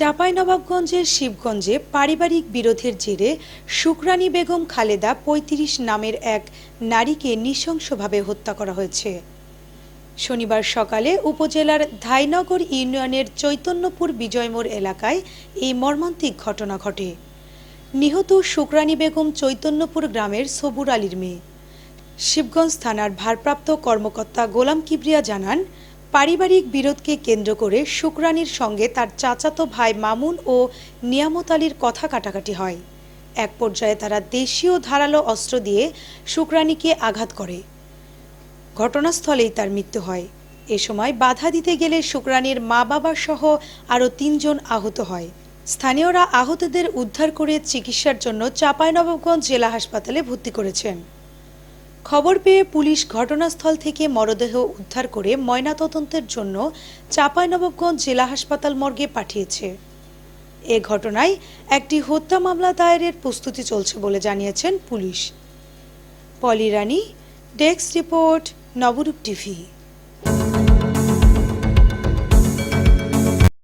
চাঁপাইনবাবগঞ্জের শিবগঞ্জে পারিবারিক বিরোধের জেরে শুক্রানী বেগম খালেদা পঁয়ত্রিশ নামের এক নারীকে নৃশংসভাবে হত্যা করা হয়েছে। শনিবার সকালে উপজেলার ধাইনগর ইউনিয়নের চৈতন্যপুর বিজয়মোড় এলাকায় এই মর্মান্তিক ঘটনা ঘটে। নিহত শুক্রানী বেগম চৈতন্যপুর গ্রামের সবুর আলীর মেয়ে। শিবগঞ্জ থানার ভারপ্রাপ্ত কর্মকর্তা গোলাম কিবরিয়া জানান পারিবারিক বিরোধকে কেন্দ্র করে শুক্রানীর সঙ্গে তার চাচাতো ভাই মামুন ও নিয়ামত আলীর কথা কাটাকাটি হয়। এক পর্যায়ে তারা দেশীয় ধারালো অস্ত্র দিয়ে শুক্রানীকে আঘাত করে। ঘটনাস্থলেই তার মৃত্যু হয়। এ সময় বাধা দিতে গেলে শুক্রানীর মা বাবা সহ আরও তিনজন আহত হয়। স্থানীয়রা আহতদের উদ্ধার করে চিকিৎসার জন্য চাঁপাইনবাবগঞ্জ জেলা হাসপাতালে ভর্তি করেছেন। খবর পেয়ে পুলিশ ঘটনাস্থল থেকে মরদেহ উদ্ধার করে ময়নাতদন্তের জন্য চাঁপাইনবাবগঞ্জ জেলা হাসপাতাল মর্গে পাঠিয়েছে। এ ঘটনায় একটি হত্যা মামলা দায়েরের প্রস্তুতি চলছে বলে জানিয়েছেন police. Polirani desk report, Nabarup TV.